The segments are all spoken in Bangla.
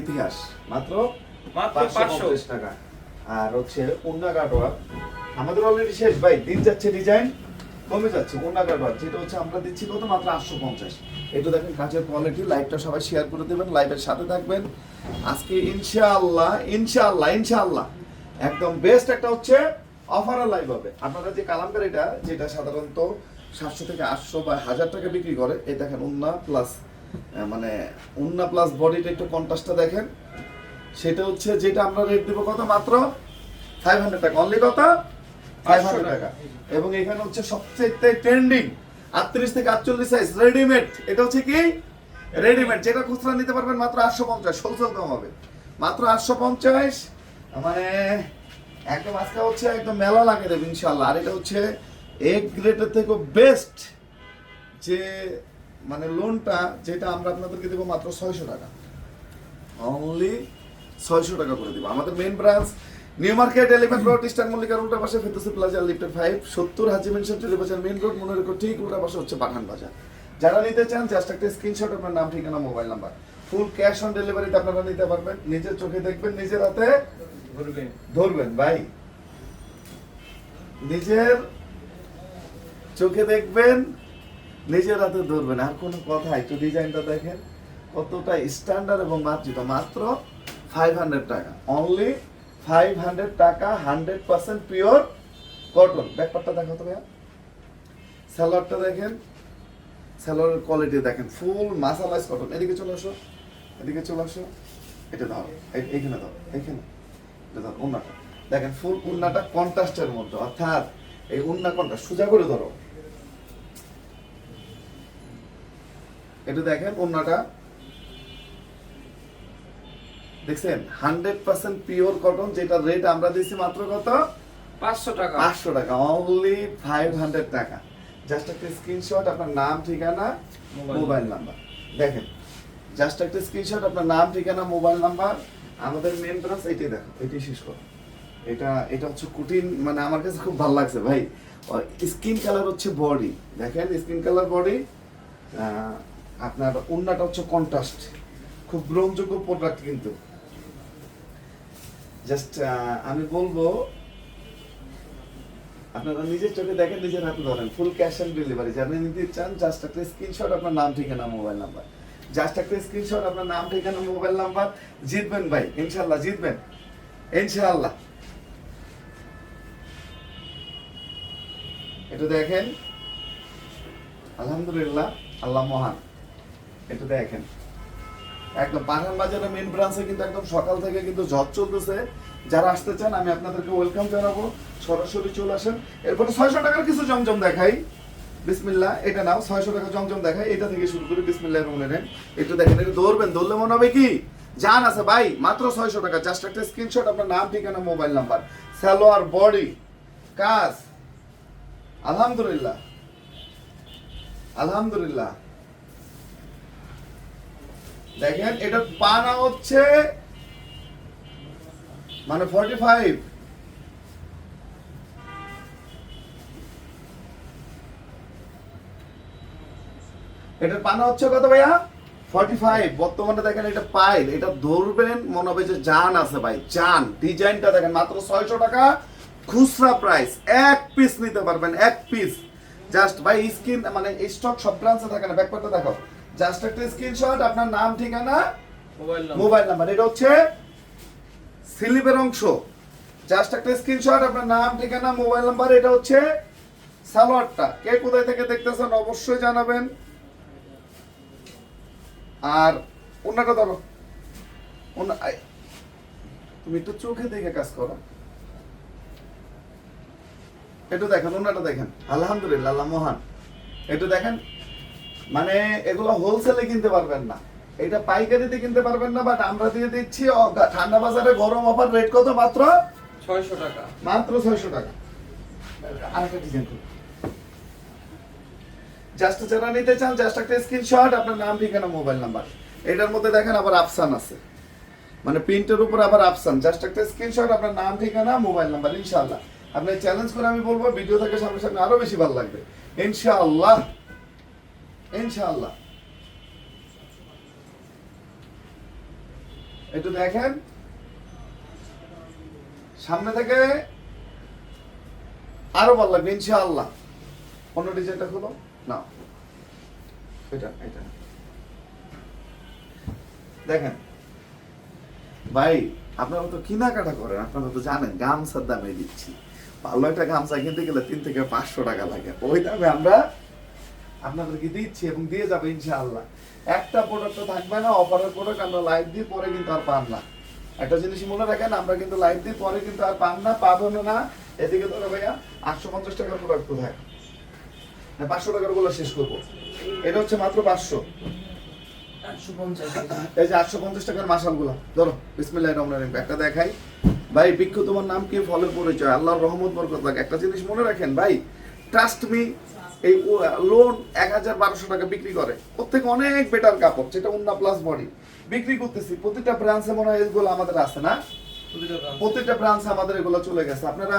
ইতিহাস মাত্র মাত্র পাঁচশো 500 পঞ্চাশ টাকা। আর হচ্ছে উন্না কাটোয়া আমাদের অলরেডি শেষ ভাই দিন যাচ্ছে ডিজাইন কমে যাচ্ছে উন্না কাটোয়া যেটা হচ্ছে আমরা দিচ্ছি কত? মাত্র আটশো পঞ্চাশ। দেখেন কাঁচের কোয়ালিটি লাইভটা সবাই শেয়ার করে দেবেন লাইভের সাথে থাকবেন। আজকে ইনশাআল্লাহ ইনশাআল্লাহ ইনশাআল্লাহ। একদম বেস্ট একটা হচ্ছে অফারের লাইভ হবে। আপনারা যে কালামকারিটা যেটা সাধারণত সাতশো থেকে আটশো বা হাজার টাকা বিক্রি করে এই দেখেন উন্না প্লাস মানে উন্না প্লাস বডিটা একটু কন্ট্রাস্টটা দেখেন। সেটা হচ্ছে যেটা আমরা রেট দেবো কত মাত্র? ফাইভ হান্ড্রেড টাকা। অনলি কত? ফাইভ হান্ড্রেড টাকা। এবং এখানে হচ্ছে সবচেয়ে ট্রেন্ডিং আটত্রিশ থেকে আটচল্লিশ সাইজ রেডিমেড এটা হচ্ছে কি? রেডিমেড যেটা খুচরা নিতে পারবেন মাত্র আটশো পঞ্চাশ হোলসেল কম হবে। মাত্র আটশো পঞ্চাশ মানে একদম আজকে হচ্ছে একদম মেলা লাগে দেবে ইনশাল্লাহ আর এটা হচ্ছে এক গ্রেডের থেকে বেস্ট যে মানে লোনটা যেটা আমরা আপনাদেরকে দেবো মাত্র ছয়শো টাকা। অনলি ছয়শো টাকা করে দিব। আমাদের main branch new market elephant road eastern মল্লিকার উল্টা পাশে ফেতুসি প্লাজা লিফটেড ফাইভ সত্তর হাজি মেনশন বাজার মেইন রোড মনে রেখো ঠিক উল্টা পাশে হচ্ছে পাঠান বাজার। যারা নিতে চান জাস্ট একটা স্ক্রিনশট আপনার নাম ঠিকানা mobile number full cash on ডেলিভারিতে আপনারা নিতে পারবেন। নিজের চোখে দেখবেন নিজের হাতে ধরবেন ভাই। নিজের চোখে দেখবেন নিজের হাতে ধরবেন আর কোনো কথা একটু ডিজাইনটা দেখেন, কতটা স্ট্যান্ডার্ড এবং মার্জিত। মাত্র ফাইভ হান্ড্রেড টাকা। অনলি ফাইভ হান্ড্রেড টাকা হান্ড্রেড পার্সেন্ট পিওর কটন ব্যাপারটা দেখো তো ভাইয়া। স্যালোয়ারটা দেখেন স্যালোয়ারের কোয়ালিটি দেখেন। ফুল মাসালাইজ কটন এদিকে চলে আসো, এদিকে চলে আসো। এটা এই- এইখানে দাও এইখানে এটা দাও, উন্নাটা। দেখেন ফুল উন্নাটা কন্ট্রাস্টের মধ্যে। অর্থাৎ এই উন্না কন্ট্রাস্ট সোজা করে ধরো। এটা দেখেন উন্নাটা দেখছেন হান্ড্রেড পার্সেন্ট পিওর কটন যেটা রেট আমরা দিয়েছি মাত্র কত? পাঁচশো টাকা। পাঁচশো টাকা অনলি ফাইভ হান্ড্রেড টাকা। জাস্ট একটা স্ক্রিনশট আপনার নাম ঠিকানা মোবাইল নাম্বার দেখেন জাস্ট একটা স্ক্রিনশট আপনার নাম ঠিকানা মোবাইল নাম্বার আমাদের মেন ব্রাঞ্চ এটাই দেখো এটাই শেষ করো। এটা এটা হচ্ছে কুটিন মানে আমার কাছে খুব ভালো লাগছে ভাই। স্কিন কালার হচ্ছে বডি দেখেন স্কিন কালার বডি আপনার অন্যটা হচ্ছে কন্ট্রাস্ট খুব গ্রহণযোগ্য প্রোডাক্ট কিন্তু। জাস্ট আমি বলব, আপনারা নিজের চোখে দেখেন, নিজের হাতে ধরেন। ফুল ক্যাশ অন ডেলিভারি যারা নিতে চান জাস্ট একটা স্ক্রিনশট আপনার নাম, ঠিকানা মোবাইল নাম্বার জাস্ট একটা স্ক্রিনশট আপনার নাম, ঠিকানা মোবাইল নাম্বার জিতবেন ভাই ইনশাল্লাহ জিতবেন। ইনশাআল্লাহ। একটু দেখেন। আলহামদুলিল্লাহ, আল্লাহ মহান। একটু দেখেন। একদম পাঠান বাজারের মেন ব্রাঞ্চে কিন্তু একদম সকাল থেকে কিন্তু ঝড় চলতেছে। যারা আসতে চান, আমি আপনাদেরকে ওয়েলকাম জানাব। সরাসরি চলে আসেন। এরপরে ছয়শো টাকার কিছু জমজম দেখাই। বিসমিল্লাহ, এটা নাও, ছয়শো টাকা জমজম দেখাই। এটা থেকে শুরু করে বিসমিল্লাহ রুমে নেন একটু দেখেন একটু ধরবেন, ধরলে মনে হবে কি? জান আছে ভাই, মাত্র ছয়শো টাকা। জাস্ট একটা স্ক্রিনশট আপনার নাম, ঠিকানা মোবাইল নাম্বার স্যালোয়ার বডি কাজ। আলহামদুলিল্লাহ। আলহামদুলিল্লাহ। দেখেন, এটা পানা হচ্ছে মানে ফর্টি ফাইভ এটার পানা হচ্ছে কত ভাইয়া? ফর্টি ফাইভ বর্তমানে দেখেন এটা পাইল, এটা ধরবেন, মনে হবে যে জান আছে ভাই, জান। ডিজাইনটা দেখেন, মাত্র ছয়শো টাকা। খুচরা প্রাইস এক পিস নিতে পারবেন, এক পিস জাস্ট ভাই স্ক্রিন মানে স্টক সব ব্রাঞ্চে থাকে না ব্যাপারটা দেখো। জাস্ট একটা স্ক্রিনশট আপনার নাম ঠিকানা মোবাইল নাম্বার এটা হচ্ছে স্লিপের অংশ। জাস্ট একটা স্ক্রিনশট আপনার নাম ঠিকানা মোবাইল নাম্বার এটা হচ্ছে সালোয়ারটা। কে কোথায় থেকে দেখতেছেন অবশ্যই জানাবেন। আর ওনাটা ধরো। তুমি একটু চোখে দেখে কাজ করো। একটু দেখেন ওনাটা দেখেন। আলহামদুলিল্লাহ আল্লাহ মহান। একটু দেখেন মানে এগুলো হোলসেলে কিনতে পারবেন না। এটা পাইকারিতে কিনতে পারবেন না বাট আমরা দিয়ে দিচ্ছি ঠান্ডা বাজারে গরম অফার রেট কত মাত্র? ছয়শো টাকা। মাত্র ছয়শো টাকা। আরেকটা ডিজাইন জাস্ট যারা নিতে চান জাস্ট একটা স্ক্রিনশট আপনার নাম ঠিকানা মোবাইল নাম্বার এটার মধ্যে দেখেন আবার আফসান আছে। মানে প্রিন্টের উপর আবার আফসান জাস্ট একটা স্ক্রিনশট আপনার নাম ঠিকানা মোবাইল নাম্বার ইনশাআল্লাহ। আপনি চ্যালেঞ্জ করে আমি বলব ভিডিও থেকে সামনে সামনে আরও বেশি ভালো লাগবে। ইনশাআল্লাহ। ইনশাআল্লাহ। একটু দেখেন। সামনে থেকে আরও ভালো লাগবে, ইনশাআল্লাহ। অন্য ডিজাইনটা খুলো। না। দেখেন। ভাই, আপনারা তো কেনাকাটা করেন, আপনারা তো জানেন, গামছার দামে দিচ্ছি। ভালো একটা গামছা কিনতে গেলে তিন থেকে পাঁচশো টাকা লাগে। ওই দামে আমরা আপনাদেরকে দিচ্ছি এবং দিয়ে যাবে ইনশাআল্লাহ। একটা প্রোডাক্ট থাকবে না অফারের প্রোডাক্ট আমরা লাইভ দিয়ে পরে কিন্তু আর পান না। একটা জিনিস মনে রাখেন আমরা কিন্তু লাইভ দিয়ে পরে কিন্তু আর পান না পাবেন না এদিকে ধরো ভাইয়া আটশো পঞ্চাশ টাকার প্রোডাক্ট কোথায়? পাঁচশো টাকারগুলো শেষ করব। এটা হচ্ছে মাত্র পাঁচশো। এই যে আটশো পঞ্চাশ টাকার মাসালগুলা ধরো বিসমিল্লাহ রহমান রহিম। একটা দেখাই। ভাই বিক্ষ তোমার নাম কি? ফলের পরিচয়। আল্লাহর রহমত বরকত লাগ। একটা জিনিস মনে রাখেন ভাই ট্রাস্ট মি এই লোন এক হাজার বারোশো টাকা বিক্রি করে। ওর থেকে অনেক বেটার কাপড় যেটা উন্না প্লাস বডি বিক্রি করতেছি প্রতিটা ব্রাঞ্চে মনে হয় এগুলো আমাদের আছে না? প্রতিটা ব্রাঞ্চে আমাদের এগুলো চলে গেছে। আপনারা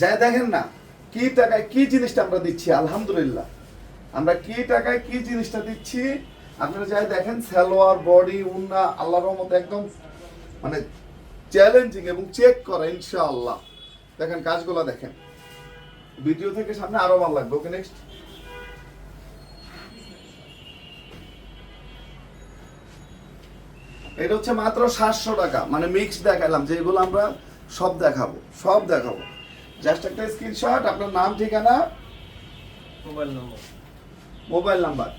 যাই দেখেন না কি টাকায় কি জিনিসটা আমরা দিচ্ছি আলহামদুলিল্লাহ। আমরা কি টাকায় কি জিনিসটা দিচ্ছি আপনারা যাই দেখেন সালোয়ার বডি উন্না আল্লাহর রহমতে একদম মানে চ্যালেঞ্জিং এবং চেক করা ইনশাআল্লাহ। দেখেন কাজগুলো দেখেন। ভিডিও থেকে সামনে আরও ভালো লাগবে ওকে নেক্সট এটা হচ্ছে মাত্র সাতশো টাকা। মানে মিক্স দেখালাম যেগুলো আমরা সব দেখাবো সব দেখাবো। জাস্ট একটা স্ক্রিনশট আপনার নাম ঠিকানা? Mobile number. Mobile number.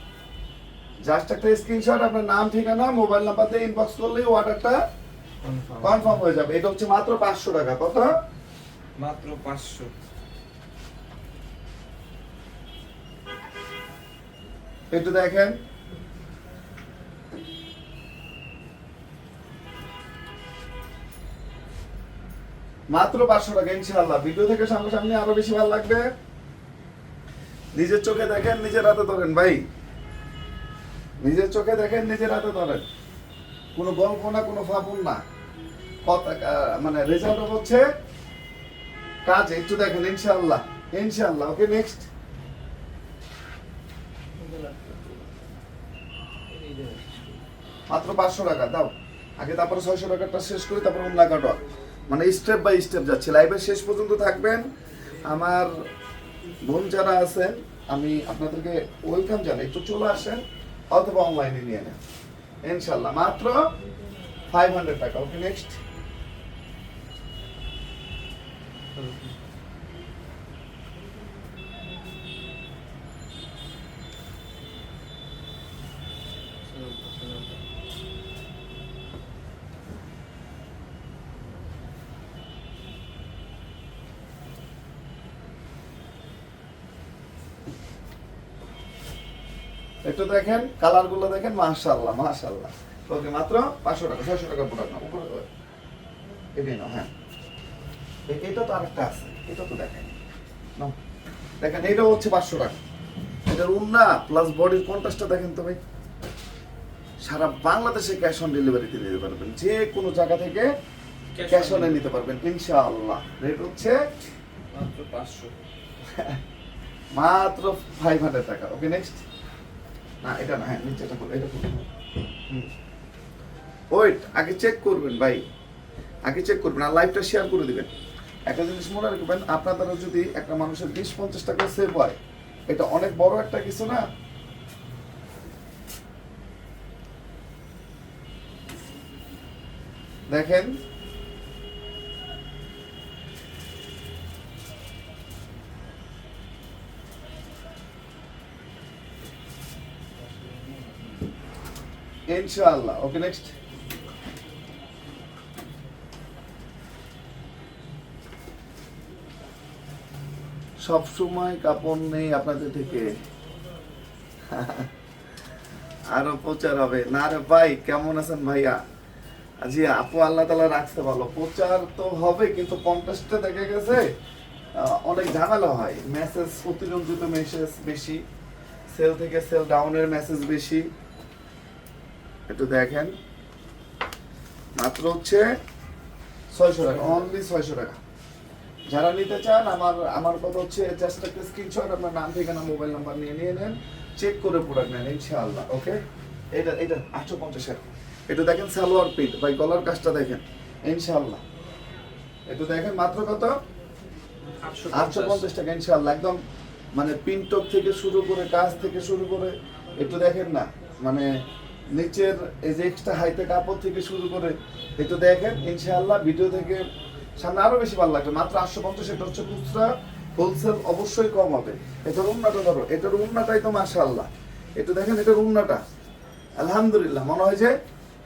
Just একটা স্ক্রিনশট আপনার নাম ঠিকানা মোবাইল নাম্বার দিয়ে ইনবক্স করলেই অর্ডারটা কনফার্ম কনফার্ম হয়ে যাবে। এটা হচ্ছে মাত্র পাঁচশো টাকা কত? মাত্র পাঁচশো। একটু দেখেন। মাত্র পাঁচশো টাকা, ইনশাআল্লাহ। ভিডিও থেকে সামনাসামনি আরও বেশি ভালো লাগবে। নিজের চোখে দেখেন, নিজের হাতে ধরেন, ভাই। নিজের চোখে দেখেন, নিজের হাতে ধরেন। কোনো গল্প না, কোনো ফাপুন না। কথা মানে রেজাল্ট হচ্ছে কাজ। একটু দেখেন, ইনশাআল্লাহ। ইনশাআল্লাহ ওকে নেক্সট মাত্র পাঁচশো টাকা, দাও। আগে তারপরে ছয়শো টাকাটা শেষ করি তারপর অন্য কাটা। মানে স্টেপ বাই স্টেপ যাচ্ছে। লাইভের শেষ পর্যন্ত থাকবেন। আমার বোন যারা আছেন, আমি আপনাদেরকে ওয়েলকাম জানাই। একটু চলে আসেন, অথবা অনলাইনে নিয়ে নেন। ইনশাল্লাহ মাত্র ফাইভ হান্ড্রেড টাকা। ওকে নেক্সট একটু দেখেন কালারগুলো দেখেন মাশাল্লাহ মাশাল্লাহ ওকে মাত্র পাঁচশো টাকা ছয়শো টাকা প্রোডাক্ট না উপরে। এটাই নাও হ্যাঁ। এটা তো আরেকটা আছে এটা তো দেখেন। দেখেন এইটাও হচ্ছে পাঁচশো টাকা। এটার উন্না প্লাস বডির কন্ট্রাস্টটা দেখেন তো ভাই। সারা বাংলাদেশে ক্যাশ অন ডেলিভারিতে নিতে পারবেন যে কোনো জায়গা থেকে ক্যাশ অনে নিতে পারবেন ইনশাআল্লাহ। রেট হচ্ছে মাত্র পাঁচশো। মাত্র ফাইভ হান্ড্রেড টাকা। ওকে নেক্সট হ্যাঁ ওয়েট, আগে চেক করবেন, ভাই। আগে চেক করবেন আর লাইভটা শেয়ার করে দিবেন। একটা জিনিস মনে রাখবেন আপনার যদি একটা মানুষের বিশ, পঞ্চাশ টাকা সেভ হয়, এটা অনেক বড় একটা কিছু না? দেখেন ইনশাআল্লাহ। ওকে নেক্সট সব সময় কাপড় নেই আপনাদের থেকে। আরও প্রচার হবে। না রে ভাই, কেমন আছেন ভাইয়া? জি আপু আল্লাহ তালা রাখতে ভালো। প্রচার তো হবে, কিন্তু কন্টেস্টে দেখা গেছে অনেক ঝামেলা হয়। মেসেজ প্রতিরঞ্জিত মেসেজ বেশি সেল থেকে সেল ডাউনের মেসেজ বেশি। একটু দেখেন। মাত্র হচ্ছে ছয়শো টাকা অনলি ছয়শো টাকা। যারা নিতে চান আমার আমার কথা হচ্ছে জাস্ট একটা স্ক্রিনশট আপনার নাম ঠিকানা মোবাইল নাম্বার নিয়ে নিয়ে নেন। চেক করে প্রোডাক্ট নেন ইনশাআল্লাহ ওকে এটা এটা আটশো পঞ্চাশ একটু দেখেন সালোয়ার পিট ভাই গলার কাজটা দেখেন ইনশাআল্লাহ। একটু দেখেন মাত্র কত? আটশো আটশো পঞ্চাশ টাকা ইনশাআল্লাহ একদম মানে পিনটপ থেকে শুরু করে কাজ থেকে শুরু করে একটু দেখেন না মানে নিচের এই যে এক্সট্রা হাইতে কাপড় থেকে শুরু করে একটু দেখেন ইনশাআল্লাহ ভিডিও থেকে সামনে আরও বেশি ভালো লাগবে। মাত্র আটশো পঞ্চাশ এটা হচ্ছে খুচরা হোলসেল অবশ্যই কম হবে। এটার উন্নাটা ধরো এটার উন্নাটাই তো মাশাআল্লাহ। একটু দেখেন এটার উন্নাটা। আলহামদুলিল্লাহ মনে হয় যে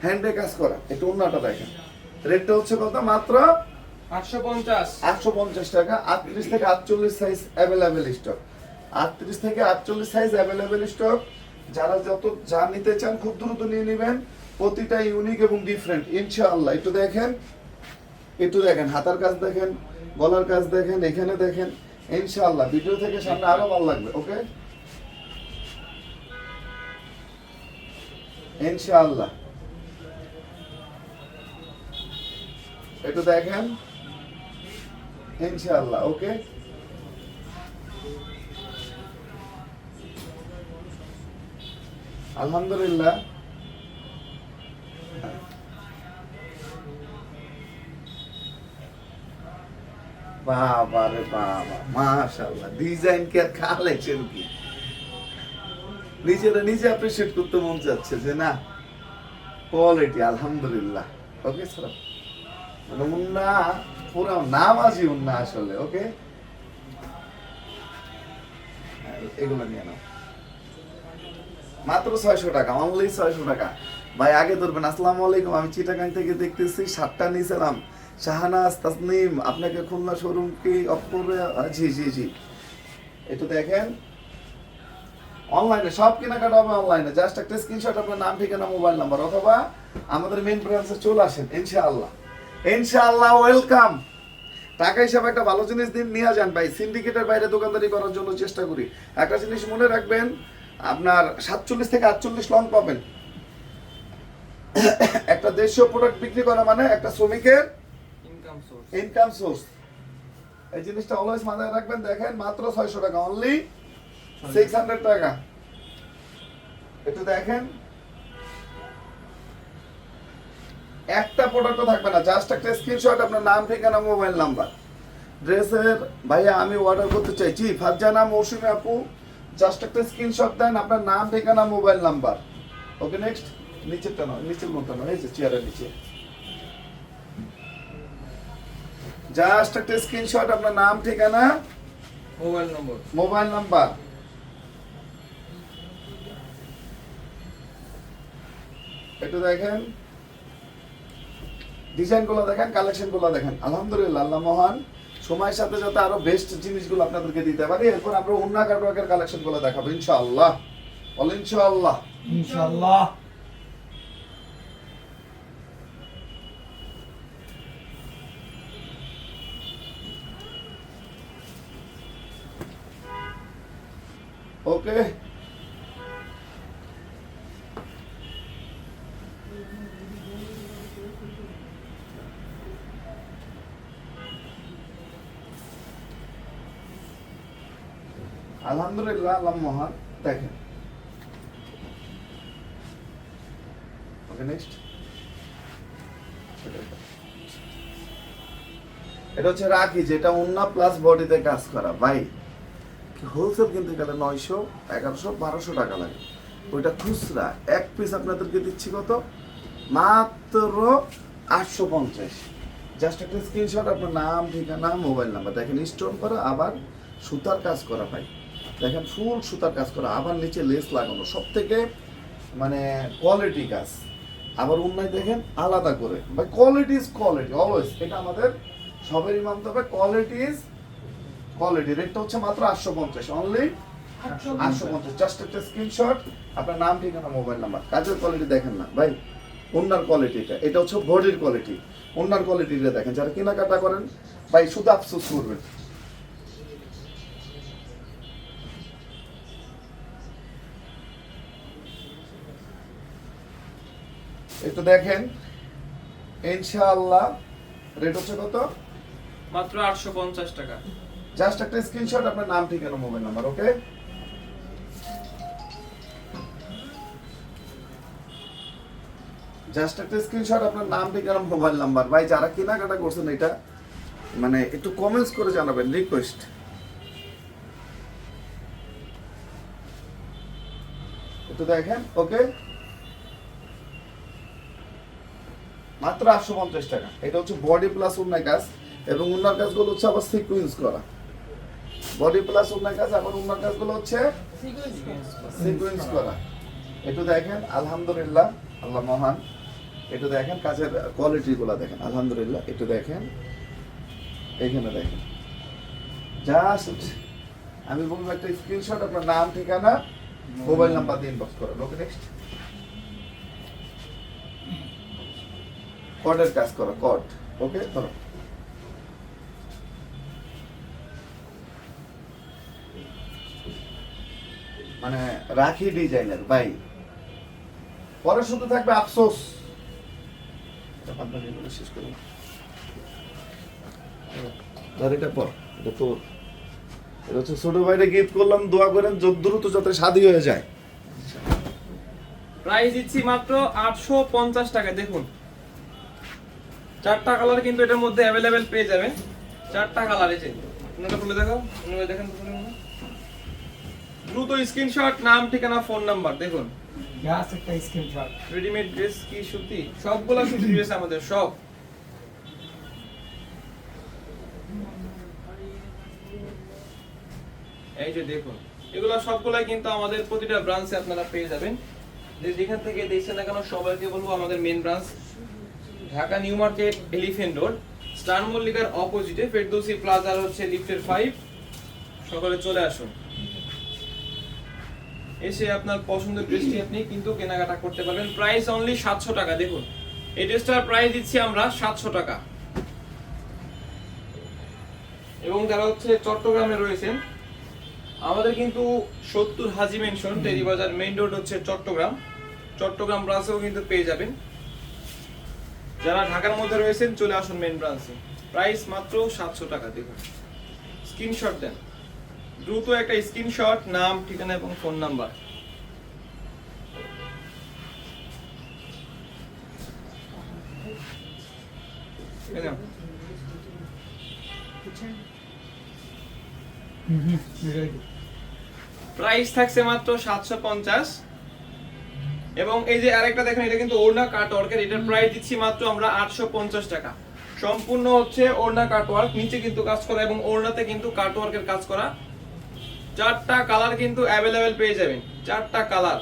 হ্যান্ডে কাজ করা। একটু উন্নাটা দেখেন। রেটটা হচ্ছে কত? মাত্র আটশো পঞ্চাশ। আটশো পঞ্চাশ টাকা। আটত্রিশ থেকে আটচল্লিশ সাইজ অ্যাভেলেবেল স্টক আটত্রিশ থেকে আটচল্লিশ সাইজ অ্যাভেলেবেল স্টক যারা যত যা নিতে চান খুব দ্রুত নিয়ে নেবেন। প্রতিটা ইউনিক এবং ডিফারেন্ট ইনশাআল্লাহ। একটু দেখেন একটু দেখেন, হাতার কাজ দেখেন, গলার কাজ দেখেন, এখানে দেখেন, ইনশাআল্লাহ। ভিডিও থেকে সামনে আরও ভালো লাগবে, ওকে? ইনশাআল্লাহ। একটু দেখেন, ইনশাআল্লাহ, ওকে? আলহামদুলিল্লাহ। রে নিজেরা নিজে করতে মন যে না কোয়ালিটি আলহামদুলিল্লাহ। ওকে মানে পুরো আসলে ওকে এগুলো নিয়ে নাও। মাত্র ছয়শো টাকা অনলি ছয়শো টাকা। ভাই, আগে ধরবেন, আসসালামু আলাইকুম, আমি চিটাগাং থেকে দেখতেছি, সাতটা নিয়েছিলাম শাহানাজ, তাসনিম, আপনাকে খুলনা শোরুম কি করবে জি জি জি। একটু দেখেন। অনলাইনে সব কেনাকাটা হবে অনলাইনে জাস্ট একটা স্ক্রিনশট আপনার নাম, ঠিকানা মোবাইল নাম্বার অথবা আমাদের মেন ব্রাঞ্চে চলে আসেন, ইনশাআল্লাহ। ইনশাআল্লাহ ওয়েলকাম টাকা হিসাবে একটা ভালো জিনিস দিন, নিয়ে যান, ভাই। সিন্ডিকেটের বাইরে দোকানদারি করার জন্য চেষ্টা করি। একটা জিনিস মনে রাখবেন আপনার সাতচল্লিশ থেকে আটচল্লিশ লং পাবেন। একটা দেশীয় প্রোডাক্ট বিক্রি করা মানে একটা শ্রমিকের ইনকাম সোর্স এই জিনিসটা অলওয়েজ মাথায় রাখবেন দেখেন মাত্র ছয়শো টাকা অনলি সিক্স হান্ড্রেড টাকা। একটু দেখেন। একটা প্রোডাক্টও থাকবে না জাস্ট একটা স্ক্রিনশট আপনার নাম ঠিকানা মোবাইল নাম্বার ড্রেসের ভাইয়া আমি অর্ডার করতে চাইছি। ফারজানা মৌসুমি আপু জাস্ট একটা স্ক্রিনশট দেন আপনার নাম ঠিকানা মোবাইল নাম্বার ওকে নেক্সট নিচেরটা নয় নিচের মতো নয় এই যে চেয়ারের নিচে। জাস্ট একটা স্ক্রিনশট আপনার নাম ঠিকানা। মোবাইল নম্বর মোবাইল নাম্বার একটু দেখেন। ডিজাইনগুলো দেখেন কালেকশনগুলো দেখেন। আলহামদুলিল্লাহ আল্লাহ মহান। সময়ের সাথে যাতে আরও বেস্ট জিনিসগুলো আপনাদেরকে দিতে পারি। এরপর আমরা অন্য কাটওয়ার্কের কালেকশনগুলো দেখাবো ইনশাআল্লাহ। বল ইনশাআল্লাহ। ইনশাআল্লাহ। ওকে আলহামদুলিল্লাহ আল্লাহ মহান দেখেন। ওকে নেক্সট এটা হচ্ছে রাখি যেটা উন্না প্লাস বডিতে কাজ করা। ভাই হোলসেল কিনতে গেলে নয়শো, এগারোশো, বারোশো টাকা লাগে। ওইটা খুচরা, এক পিস আপনাদেরকে দিচ্ছি কত? মাত্র আটশো পঞ্চাশ। জাস্ট একটা স্ক্রিনশট আপনার নাম, ঠিকানা মোবাইল নাম্বার দেখেন স্টোন করা, আবার সুতার কাজ করা, ভাই। দেখেন ফুল সুতার কাজ করা আবার নিচে লেস লাগানো সব থেকে মানে কোয়ালিটি কাজ। আবার অন্যায় দেখেন আলাদা করে। ভাই কোয়ালিটি ইজ কোয়ালিটি অলওয়েজ এটা আমাদের সবেরই মানতে হবে কোয়ালিটি ইজ কোয়ালিটি রেটটা হচ্ছে মাত্র আটশো পঞ্চাশ অনলি আটশো পঞ্চাশ। জাস্ট একটা স্ক্রিনশট আপনার নাম ঠিকানা মোবাইল নাম্বার কাজের কোয়ালিটি দেখেন না। ভাই অন্যার কোয়ালিটিটা এটা হচ্ছে বডির কোয়ালিটি অন্যার কোয়ালিটিটা দেখেন যারা কেনাকাটা করেন ভাই শুধু আফসোস করবেন। একটু দেখেন। ইনশাআল্লাহ রেট হচ্ছে কত? মাত্র আটশো পঞ্চাশ টাকা। জাস্ট একটা স্ক্রিনশট আপনার নাম ঠিকানা মোবাইল নাম্বার ওকে জাস্ট একটা স্ক্রিনশট আপনার নাম ঠিকানা মোবাইল নাম্বার ভাই যারা কেনাকাটা করছেন এটা মানে একটু কমেন্টস করে জানাবেন রিকোয়েস্ট একটু দেখেন ওকে মাত্র আটশো পঞ্চাশ টাকা। এটা হচ্ছে বডি প্লাস উন্নয় কাজ, এবং উন্নয় কাজগুলো হচ্ছে আবার সিকুয়েন্স করা। বডি প্লাস উন্নয় কাজ আবার উন্নয় কাজগুলো হচ্ছে সিকুয়েন্স করা। একটু দেখেন, আলহামদুলিল্লাহ, আল্লাহ মহান। একটু দেখেন, কাজের কোয়ালিটি গুলা দেখেন, আলহামদুলিল্লাহ, একটু দেখেন। এখানে দেখেন। জাস্ট আমি বলব একটা স্ক্রিনশট আপনার নাম, ঠিকানা মোবাইল নাম্বার দিয়ে ইনবক্স করো ওকে নেক্সট কডের কাজ করো কড ওকে ধরো। মানে রাখি ডিজাইনার ভাই। পরে শুধু থাকবে আফসোস। এটা আপনাকে এগুলো শেষ করুন ধর এটা পর এটা তোর। এটা হচ্ছে ছোট ভাইরে গিফট করলাম দোয়া করেন যত দ্রুত যাতে শাদি হয়ে যায়। প্রাইস দিচ্ছি মাত্র আটশো পঞ্চাশ টাকা দেখুন। চারটা কালার কিন্তু এটার মধ্যে অ্যাভেলেবেল পেয়ে যাবেন চারটা কালার আপনারা খুলে দেখো আপনারা দেখেন তো দ্রুত স্ক্রিনশট নাম ঠিকানা ফোন নাম্বার দেখুন। একটা স্ক্রিনশট রেডিমেড ড্রেস কি সুতি? সবগুলা সুতি ড্রেস আমাদের সব। এই যে দেখুন এগুলো সবগুলাই কিন্তু আমাদের প্রতিটা ব্রাঞ্চে আপনারা পেয়ে যাবেন। যে যেখান থেকে দেখছেন না কেন সবাইকে বলব আমাদের main branch Dhaka new market elephant road, star মল্লিকার অপোজিটে ফেরদৌসি প্লাজার হচ্ছে লিফটের ফাইভ সকালে চলে আসুন। এসে আপনার পছন্দের ড্রেসটি আপনি কিন্তু কেনাকাটা করতে পারবেন। প্রাইস অনলি সাতশো টাকা, দেখুন। এই ড্রেসটার প্রাইস দিচ্ছি আমরা সাতশো টাকা। এবং যারা হচ্ছে চট্টগ্রামে রয়েছেন, আমাদের কিন্তু সত্তর Haji mansion Teribazar main road হচ্ছে চট্টগ্রাম। চট্টগ্রাম ব্রাঞ্চেও কিন্তু পেয়ে যাবেন। যারা ঢাকার মধ্যে রয়েছেন চলে আসুন মেইন ব্রাঞ্চে প্রাইস মাত্র সাতশো টাকা দেখুন। স্ক্রিনশট দেন। দ্রুত একটা স্ক্রিনশট নাম ঠিকানা এবং ফোন নাম্বার প্রাইস থাকছে মাত্র সাতশো পঞ্চাশ। এবং এই যে আরেকটা দেখেন, এটা কিন্তু ওড়না কাট ওয়ার্কের এটার প্রাইস দিচ্ছি মাত্র আমরা আটশো পঞ্চাশ টাকা। সম্পূর্ণ হচ্ছে ওড়না কাট ওয়ার্ক নিচে কিন্তু কাজ করা এবং ওড়নাতে কিন্তু কাট ওয়ার্কের কাজ করা। চারটা কালার কিন্তু অ্যাভেলেবেল পেয়ে যাবেন, চারটা কালার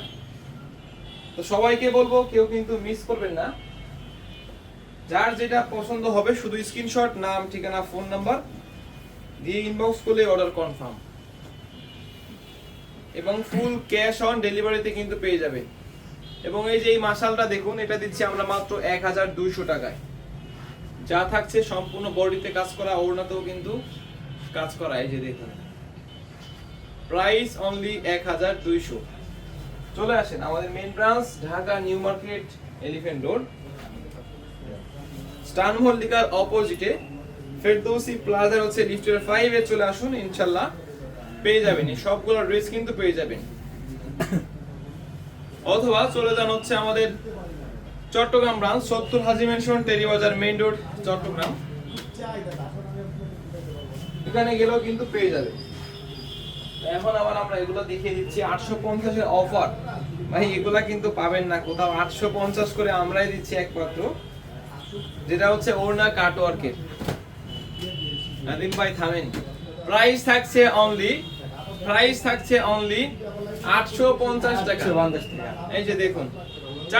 তো সবাইকে বলব, কেউ কিন্তু মিস করবেন না। যার যেটা পছন্দ হবে, শুধু স্ক্রিনশট নাম, ঠিকানা ফোন নাম্বার দিয়ে ইনবক্স করলে অর্ডার কনফার্ম এবং ফুল ক্যাশ অন ডেলিভারিতে কিন্তু পেয়ে যাবেন। এবং এই যে এই মাসালটা দেখুন, এটা দিচ্ছি আমরা মাত্র এক হাজার দুইশো টাকায়। যা থাকছে সম্পূর্ণ বডিতে কাজ করা, ওড়নাতেও কিন্তু কাজ করা, এই যে দেখুন। প্রাইস অনলি এক হাজার দুইশো। চলে আসেন আমাদের main branch Dhaka new market elephant road star মল্লিকার অপোজিটে ফেরদৌসি প্লাজার হচ্ছে লিফটের ফাইভ চলে আসুন, ইনশাল্লাহ। পেয়ে যাবেন সবগুলো ড্রেস কিন্তু পেয়ে যাবেন। অথবা চলে যান হচ্ছে আমাদের চট্টগ্রাম ব্রাঞ্চ সত্তর Haji mansion Teribazar main road Chattogram. এখানে গেলেও কিন্তু পেয়ে যাবে। এখন আবার আমরা এগুলো দেখিয়ে দিচ্ছি, আটশো পঞ্চাশের অফার ভাই, এগুলা কিন্তু পাবেন না, কোথাও আটশো পঞ্চাশ করে আমরাই দিচ্ছি একমাত্র। যেটা হচ্ছে ওড়না কাটওয়ার্কের নাদিম ভাই, থামেন। প্রাইস থাকছে অনলি প্রাইস থাকছে অনলি আটশো পঞ্চাশ টাকা। এই যে দেখুন।